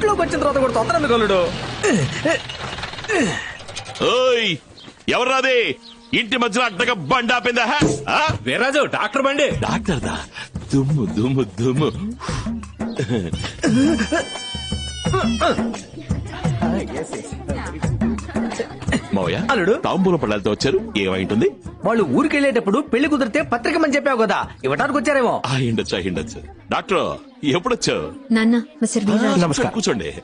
ఇంట్లోకి వచ్చిన తర్వాత కూడా తొందర ఎందుకు ఓయ్ ఎవర్రాది ఇంటి మధ్యలో అడ్డగా బండి ఆపిందా? హ? ఆ? వీర్రాజు డాక్టర్ బండి. డాక్టర్ దా దుమ్ము దుమ్ము. దుమ్ము మోయ అల్లుడు. తాంబూల పళ్ళాలతో వచ్చారు. ఏమైంటుంది? వాళ్ళు ఊరికి వెళ్ళేటప్పుడు పెళ్ళి కుదిరితే పత్రికమని చెప్పావు కదా ఇవ్వటానికి వచ్చారేమో. అయ్యిండొచ్చు అయ్యిండొచ్చు డాక్టర్ ఎప్పుడొచ్చావు? నాన్న మిస్టర్ నమస్కారం. కూర్చోండి.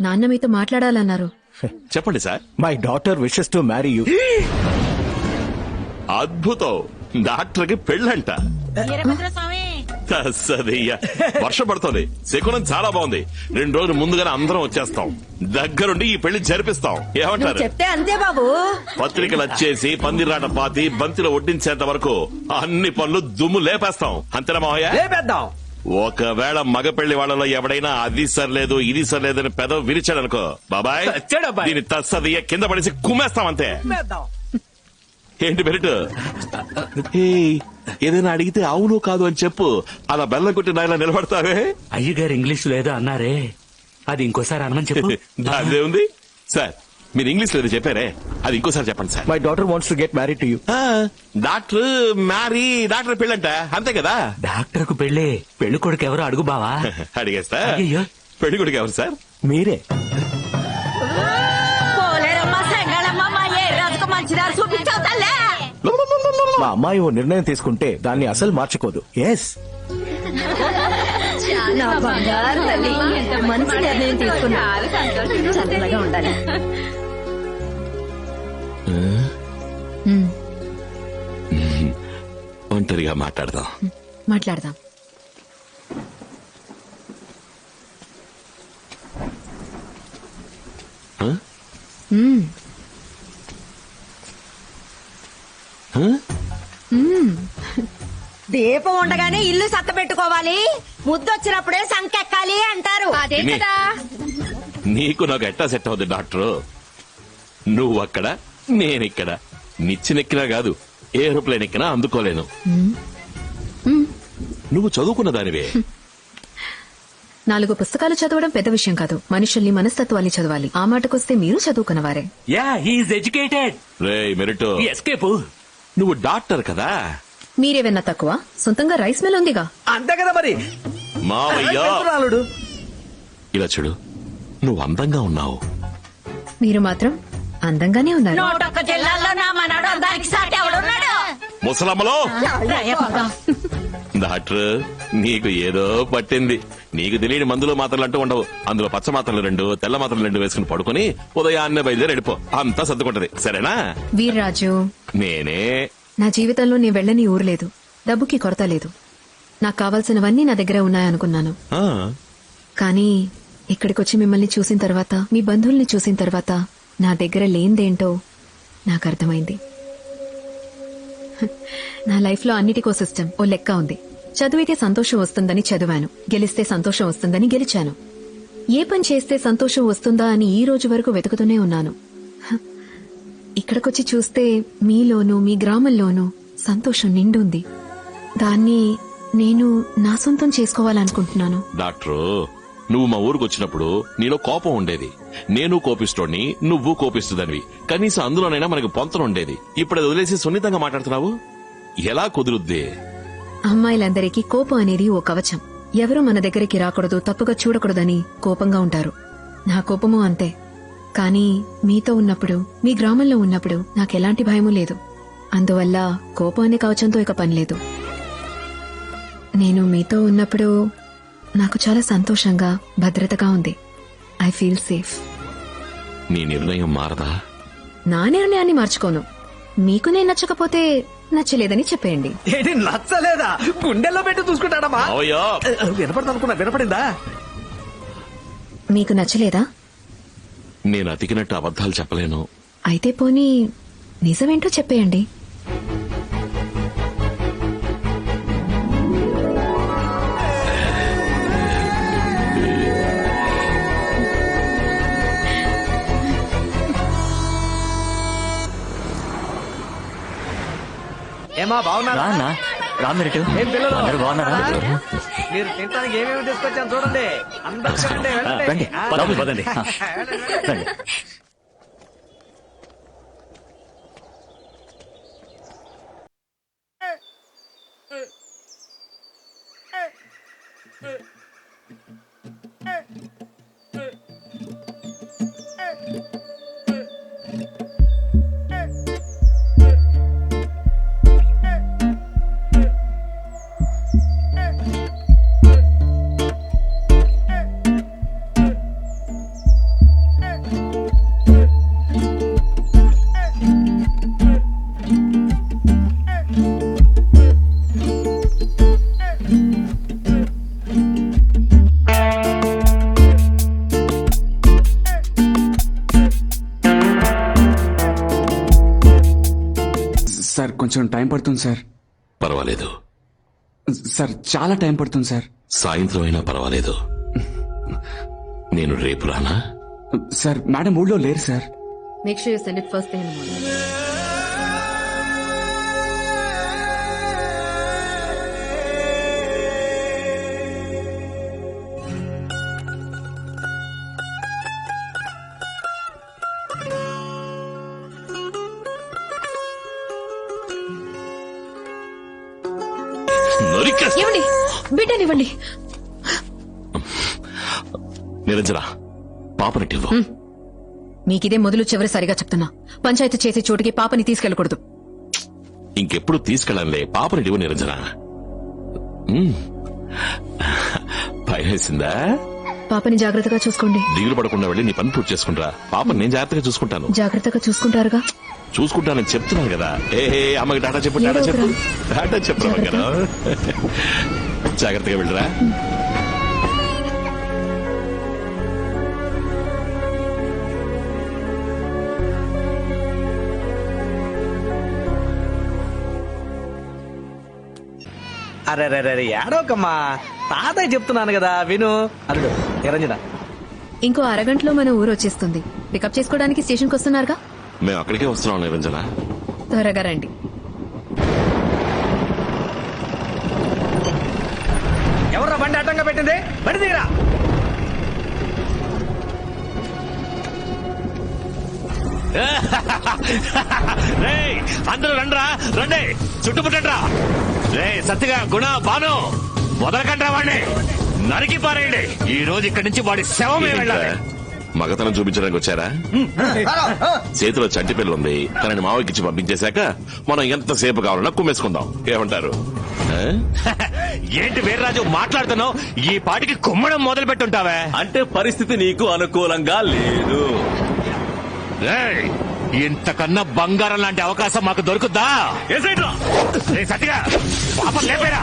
నాన్న మీతో మాట్లాడాలన్నారు. చెప్పండి sir. My daughter wishes to marry you అద్భుతం. డాక్టర్కి పెళ్ళంట సదయ్యా వర్షం పడుతుంది. శకునం చాలా బాగుంది. రెండు రోజులు ముందుగానే అందరం వచ్చేస్తాం. దగ్గరుండి ఈ పెళ్ళి జరిపిస్తాం. ఏమంటారు? చెప్తే అంతే బాబు. పత్రికలు వచ్చేసి పందిరాట పాతి బంతిలో వడ్డించేంత వరకు అన్ని పనులు దుమ్ము లేపేస్తాం. అంతేనా మావయ్య? లేపేద్దాం. ఒకవేళ మగ పెళ్ళి వాళ్ళలో ఎవడైనా అది సర్లేదు ఇది సర్లేదు అని పెదవి విరిచాడు అనుకో బాబాయ్. దీని తస్సదియ్య కింద పడేసి కుమ్మేస్తాం అంతే. లేపేద్దాం. ఏంటి బెరిట్ ఏదైనా అడిగితే అవును కాదు అని చెప్పు. అలా బెల్లం కొట్టి నాయన నిలబడతావే? అయ్యగారు ఇంగ్లీష్ లేదో అన్నారే. అది ఇంకోసారి అనమని చెప్పు. అదే ఉంది. సార్ మీరు ఇంగ్లీష్లో ఏదో చెప్పారే. అది ఇంకోసారి చెప్పండి sir. My daughter wants to get marry to you ఆ, డాక్టర్ మ్యారీ డాక్టర్ పెళ్ళంట. అంతే కదా? డాక్టర్కు పెళ్ళి పెళ్ళి కొడుకు ఎవరు అడుగు బావా. అడిగేస్తా అయ్యయ్యో. పెళ్ళి కొడుకు ఎవరు సార్? మీరే. మంచిదారు మా అమ్మాయి ఓ నిర్ణయం తీసుకుంటే దాన్ని అసలు మార్చుకోదు. ఎస్ నా బంగారు తల్లి మంచి నిర్ణయం తీసుకున్నా. చల్లగా ఉండాలి. ఉమ్, ఒంటరిగా మాట్లాడదాం. మాట్లాడదాం. దీపం ఉండగానే ఇల్లు సత్త పెట్టుకోవాలి ముద్దొచ్చినప్పుడే సంకెక్కాలి అంటారు. అదే విని. నీకు నాకు ఎట్టా సెట్ అవుద్ది డాక్టర్? నువ్వు అక్కడ నేనిక్కడ నిచ్చినెక్కినా కాదు ఏరోప్లేన్ ఎక్కినా అందుకోలేను. నువ్వు చదువుకున్న దానివే. నాలుగు పుస్తకాలు చదవడం పెద్ద విషయం కాదు. మనుషుల్ని మనస్తత్వాన్ని చదవాలి. ఆ మాటకొస్తే మీరు చదువుకున్నవారే. Yeah he is educated rare merit. Escape నువ్వు డాక్టర్ కదా? మీరేవన్నా తక్కువ? సొంతంగా రైస్ మిల్ ఉందిగా. అంతే కదా మరి. మావయ్య! ఇలా చూడు నువ్వు అందంగా ఉన్నావు. మీరు మాత్రం అందంగానే ఉన్నారు. నూటొక్క జిల్లాల్లో నా మనడు దానికి సాటి ఎవడున్నాడు? ముసలమ్మలో! డాక్టర్ నీకు ఏదో పట్టింది. నీకు తెలియని మందులు మాత్రలు అంటూ ఉండవు. అందులో పచ్చ మాత్రలు రెండు తెల్ల మాత్రలు రెండు వేసుకుని పడుకుని ఉదయాన్నే బయలుదేరి వెళ్ళిపో. అంతా సర్దుకుంటది. సరేనా? వీర్రాజు. నేనే నా జీవితంలో నేను వెళ్ళని ఊరు లేదు. డబ్బుకి కొరత లేదు. నాకు కావాల్సినవన్నీ నా దగ్గర ఉన్నాయనుకున్నాను. ఆ, కానీ ఇక్కడికొచ్చి మిమ్మల్ని చూసిన తర్వాత మీ బంధువుల్ని చూసిన తర్వాత నా దగ్గర లేనిదేంటో నాకు అర్థమైంది. నా లైఫ్లో అన్నిటికో సిస్టమ్ ఓ లెక్క ఉంది. చదివితే సంతోషం వస్తుందని చదివాను. గెలిస్తే సంతోషం వస్తుందని గెలిచాను. ఏ పని చేస్తే సంతోషం వస్తుందా అని ఈ రోజు వరకు వెతుకుతూనే ఉన్నాను. ఇక్కడికొచ్చి చూస్తే మీలోనూ మీ గ్రామంలోనూ సంతోషం నిండుంది. దాన్ని నేను నా సొంతం చేసుకోవాలనుకుంటున్నాను. డాక్టరు నువ్వు మా ఊరికి వచ్చినప్పుడు నీలో కోపం ఉండేది. నేను కోపిస్తోడిని నువ్వు కోపిస్తుదనివి. కనీసం అందులోనైనా మనకి పొంతన ఉండేది. ఇప్పుడు అది వదిలేసి సున్నితంగా మాట్లాడుతున్నావు? ఎలా కుదురుద్ది? అమ్మాయిలందరికీ కోపం అనేది ఓ కవచం. ఎవరూ మన దగ్గరికి రాకూడదు తప్పుగా చూడకూడదని కోపంగా ఉంటారు. నా కోపము అంతే. కానీ మీతో ఉన్నప్పుడు మీ గ్రామంలో ఉన్నప్పుడు నాకెలాంటి భయమూ లేదు. అందువల్ల కోపం అనే కవచంతో ఇక పనిలేదు నేను మీతో ఉన్నప్పుడు నాకు చాలా సంతోషంగా భద్రతగా ఉంది. I feel safe. నీ నిర్ణయం మారదా? నా నిర్ణయాన్ని మార్చుకోను. మీకు నేను నచ్చకపోతే నచ్చలేదని చెప్పేయండి. ఏంటి నచ్చలేదా? గుండెల్లో పెట్టి చూసుకుంటాడమ్మా. అవయ్యో వినపడదు అనుకున్నా వినపడిందా? మీకు నచ్చలేదా? నేను అతికినట్టు అబద్ధాలు చెప్పలేను. అయితే పోనీ నిజమేంటో చెప్పేయండి. ఏమా బాగున్నా రామిరెడ్డి ఏం పిల్లలు? అందరూ బాగున్నారా? మీరు తినడానికి ఏమేమి తీసుకొచ్చాను చూడండి. అందరూ వెళ్ళండి. లోపలికి పదండి. ఆ. రండి. కొంచెం టైం పడుతుంది సార్. పర్వాలేదు. సార్ చాలా టైం పడుతుంది సార్. సాయంత్రం అయినా పర్వాలేదు. నేను రేపు రానా? సార్ మేడం ఊళ్ళో లేరు sir. Make sure you send it first thing in morning బిడ్డనివ్వండి. నిరంజన పాపనటివ్వు మీకిదే మొదలు చివరి సరిగా చెప్తున్నా. పంచాయతీ చేసే చోటుకి పాపని తీసుకెళ్ళకూడదు. ఇంకెప్పుడు తీసుకెళ్ళంలే. పాపనటివ్వు నిరంజన. వేసిందా పాపని జాగ్రత్తగా చూసుకోండి. దిగులు పడకుండా వెళ్ళి నీ పని పూర్తి చేసుకుంటా. పాపని నేను జాగ్రత్తగా చూసుకుంటాను. జాగ్రత్తగా చూసుకుంటారుగా? చూసుకుంటానని చెప్తున్నాను కదా. ఏ అమ్మకి టాటా చెప్పు ఏదో చెప్పు. చెప్పు కదా జాగ్రత్తగా వెళ్ళరా? అరే అరే అరే ఏడోకమ్మా. తాతయ్య చెప్తున్నాను కదా విను. అల్లుడు నిరంజన ఇంకో అరగంటలో మన ఊరు వచ్చేస్తుంది. పికప్ చేసుకోవడానికి స్టేషన్కి వస్తున్నారుగా? మేము అక్కడికే వస్తున్నాం నిరంజన. త్వరగా రండి ఎవర్రా బండి అడ్డంగా పెట్టింది. బండి దిగరా. అందరూ రండ్రా రండి. చుట్టుముట్టండ్రా రే సత్తిగా గుణ బాను మొదలకండ్రా వాడిని. నరికి పారేయండి. ఈ రోజు ఇక్కడి నుంచి వాడి శవమే వెళ్ళాలి. మగతనం చూపించడానికి వచ్చారా? చేతిలో చంటి పిల్ల ఉంది. తనని మావకిచ్చి పంపించేశాక మనం ఎంతసేపు కావాలన్నా కుమ్మేసుకుందాం. ఏమంటారు? ఏంటి వీర్రాజు మాట్లాడుతున్నావు? ఈ పాటికి కుమ్మడం మొదలు పెట్టుంటావే అంటే పరిస్థితి నీకు అనుకూలంగా లేదు. ఇంతకన్నా బంగారం లాంటి అవకాశం మాకు దొరుకుద్దా? సత్తిగా పాపం లేపేరా.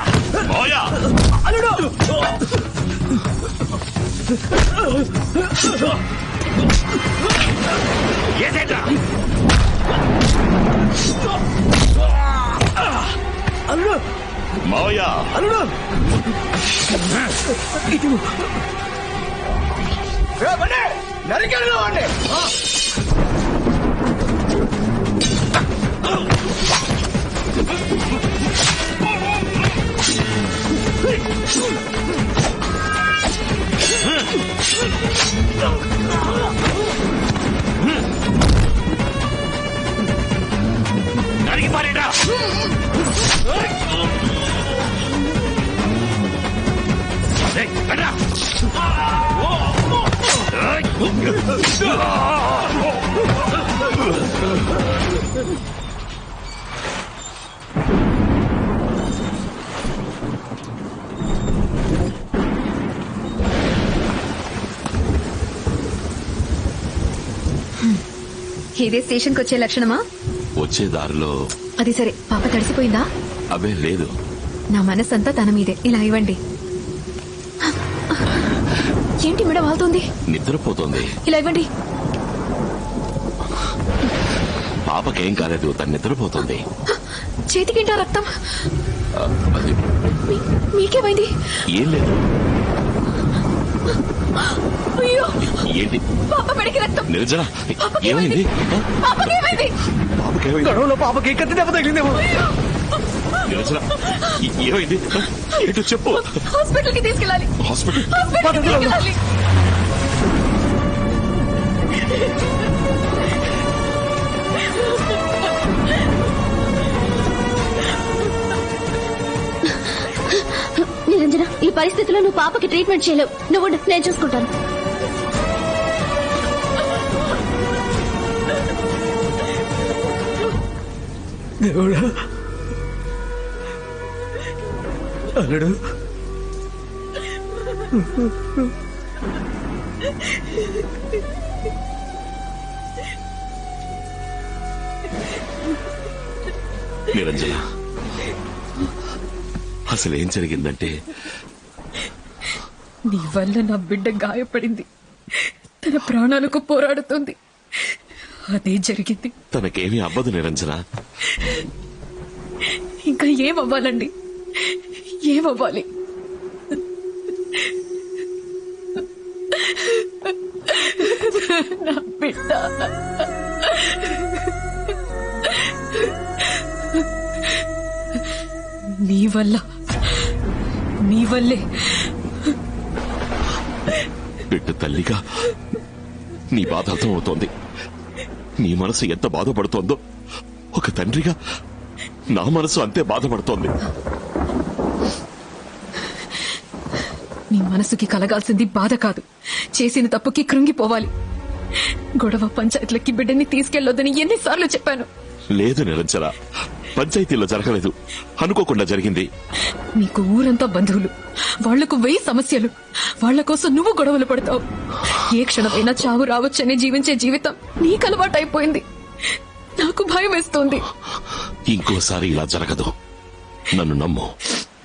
ఏసేట్రా? మావయ్య నరికి పారేరా రేయ్, రండ్రా. ఇదే స్టేషన్కి వచ్చే లక్షణమా? వచ్చే దారిలో అది సరే పాప తడిసిపోయిందా? అవే లేదు. నా మనసంతా తన మీదే. ఇలా ఇవ్వండి. ఏంటి మేడం వాళ్తుంది నిద్రపోతుంది. ఇలా ఇవ్వండి. పాపకేం కాలేదు తను నిద్రపోతుంది. చేతికింటా రక్తం? అది మీకేమైంది? ఏం లేదు. అయ్యో! ఏంటి? పాప మెడికి రక్తం. నిరజన ఏమైంది? పాపకేమైంది? పాపకేమైంది? గొడవలో పాపకి కత్తి దెబ్బ తగిలిందేమో. ఏమైంది? ఏంటో చెప్పు. హాస్పిటల్? కి తీసుకెళ్ళాలి హాస్పిటల్ తీసుకెళ్ళాలి. నిరంజన ఈ పరిస్థితిలో నువ్వు పాపకి ట్రీట్మెంట్ చేయలేవు. నువ్వు నేను చూసుకుంటాను. దేవుడా అల్లుడు. నిరంజన అసలు ఏం జరిగిందంటే? నీ వల్ల నా బిడ్డ గాయపడింది. తన ప్రాణాలకు పోరాడుతుంది. అదే జరిగింది. తనకేమీ అవ్వదు నిరంజన. ఇంకా ఏమవ్వాలండి? ఏమవ్వాలి? నా బిడ్డ. నీ వల్ల నీ వల్లే. బిడ్డ తల్లిగా నీ బాధ అర్థమవుతోంది. నీ మనసు ఎంత బాధపడుతోందో ఒక తండ్రిగా నా మనసు అంతే బాధపడుతోంది. మనసుకి కలగాల్సింది బాధ కాదు. చేసిన తప్పుకి కృంగిపోవాలి. గొడవ పంచాయతీలకి బిడ్డని తీసుకెళ్ళొద్దని ఎన్నిసార్లు చెప్పాను. లేదు నిరంజన. పంచాయతీలో జరగలేదు. అనుకోకుండా జరిగింది. నీకు ఊరంతా బంధువులు. వాళ్ళకు వెయ్యి సమస్యలు. వాళ్ళ కోసం నువ్వు గొడవలు పడతావు. ఏ క్షణమైనా చావు రావచ్చని జీవించే జీవితం నీకు అలవాటైపోయింది. నాకు భయం వేస్తోంది. ఇంకోసారి ఇలా జరగదు. నన్ను నమ్ము.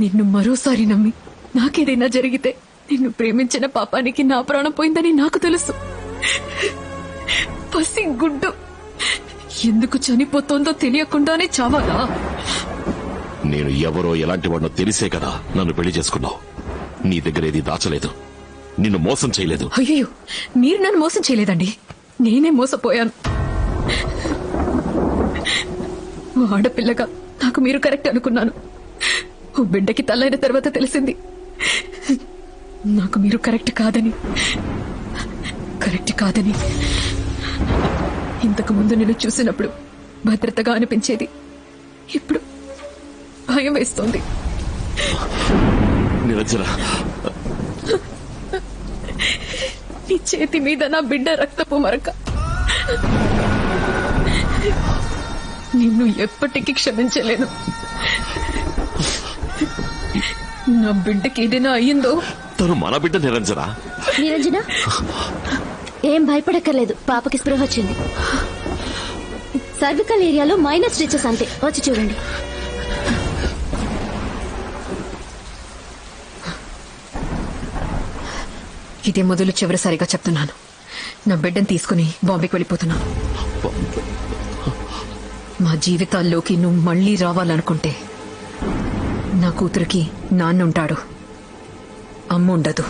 నిన్ను మరోసారి నమ్మి నాకేదైనా జరిగితే నిన్ను ప్రేమించిన పాపానికి నా ప్రాణం పోయిందని నాకు తెలుసు. పసి గుడ్డు. ఎందుకు చనిపోతోందో తెలియకుండానే చావాలా? నేను ఎవరో ఎలాంటి వాడినో తెలిసే కదా నన్ను పెళ్ళి చేసుకున్నావు. నీ దగ్గర ఏది దాచలేదు. నిన్ను మోసం చేయలేదు. అయ్యో మీరు నన్ను మోసం చేయలేదండి. నేనే మోసపోయాను. ఓ ఆడపిల్లగా నాకు మీరు కరెక్ట్ అనుకున్నాను. ఓ బిడ్డకి తల్లైన తర్వాత తెలిసింది. నాకు మీరు కరెక్ట్ కాదని కరెక్ట్ కాదని ఇంతకు ముందు నేను చూసినప్పుడు భద్రతగా అనిపించేది. ఇప్పుడు భయం వేస్తోంది. నిరంజన. నీ చేతి మీద నా బిడ్డ రక్తపు మరక. నిన్ను ఎప్పటికీ క్షమించలేను. నా బిడ్డకి ఏదైనా అయ్యిందో తను మన బిడ్డ నిరంజన? నిరంజన? ఏం భయపడక్కర్లేదు. పాపకి స్పృహ వచ్చింది. సర్వికల్ ఏరియాలో మైనర్ స్టిచెస్ అంతే. వచ్చి చూడండి. ఇదే మొదలు చివరిసారిగా చెప్తున్నాను. నా బిడ్డను తీసుకుని బాంబేకి వెళ్ళిపోతున్నాను. మా జీవితాల్లోకి నువ్వు మళ్ళీ రావాలనుకుంటే నా కూతురికి నాన్న ఉంటాడు అమ్మ ఉండదు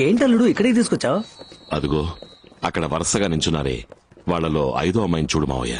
ఏంటల్లుడు ఇక్కడికి తీసుకొచ్చావు? అదిగో అక్కడ వరుసగా నించున్నారే. వాళ్ళలో ఐదో అమ్మాయిని చూడు మావయ్య.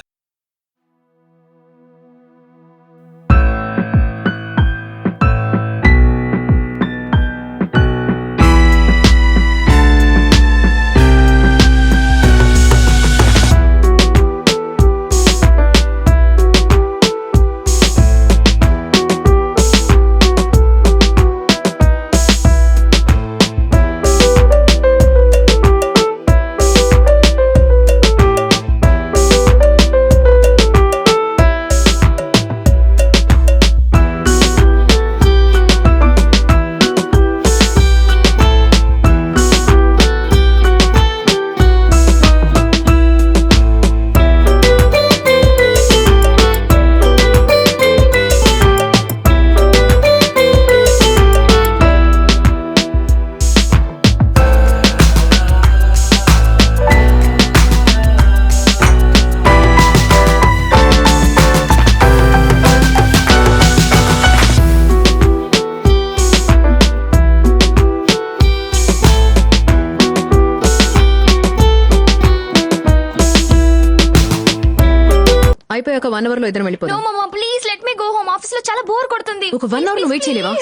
అయిపోయాక వన్ అవర్లో ఇద్దరం నో వెళ్ళిపోదాం mama please let me go home ఆఫీస్లో చాలా బోర్ కొడుతుంది. ఒక one hour నువ్వు wait చేయలేవా?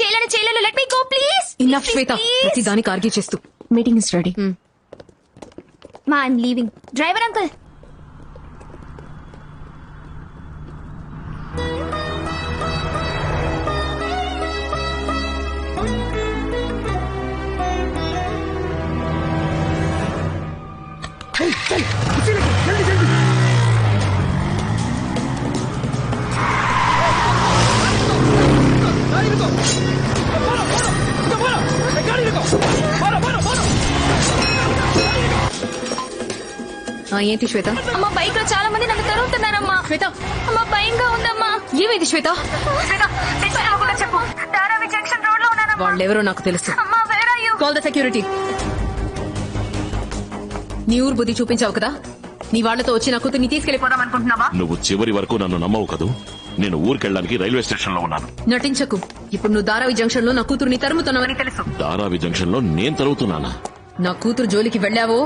చేయలేను చేయలేను. Let me go please enough Shweta ప్రతి దానికి ఆర్గ్యూ చేస్తూ. మీటింగ్ ఇస్ రెడీ మా ఐమ్ లీవింగ్ డ్రైవర్ అంకుల్ ఏంటి శ్వేత? అమ్మ బైక్లో చాలా మంది నన్ను తరుగుతున్నారమ్మా శ్వేత! అమ్మ భయంగా ఉందమ్మా. ఏమైంది శ్వేత? చెప్పు. ధారావి జంక్షన్ రోడ్లో ఉన్నానమ్మా. వాళ్ళెవరో నాకు తెలుసు. అమ్మా కాల్ ద సెక్యూరిటీ నీ ఊరు బుద్ధి చూపించావు కదా? నీ వాళ్ళతో వచ్చి నా కూతుర్ని తీసుకెళ్ళిపోదాం అనుకుంటున్నావా? నువ్వు చివరి వరకు నన్ను నమ్మవు కదూ? నేను ఊరికెళ్ళడానికి రైల్వే స్టేషన్లో ఉన్నాను. నటించకు. ఇప్పుడు నువ్వు దారావి జంక్షన్లో నా కూతుర్ని తరుముతున్నావని తెలుసు. ధారావి జంక్షన్లో నేను తరుగుతున్నానా నా కూతురు జోలికి వెళ్ళావో?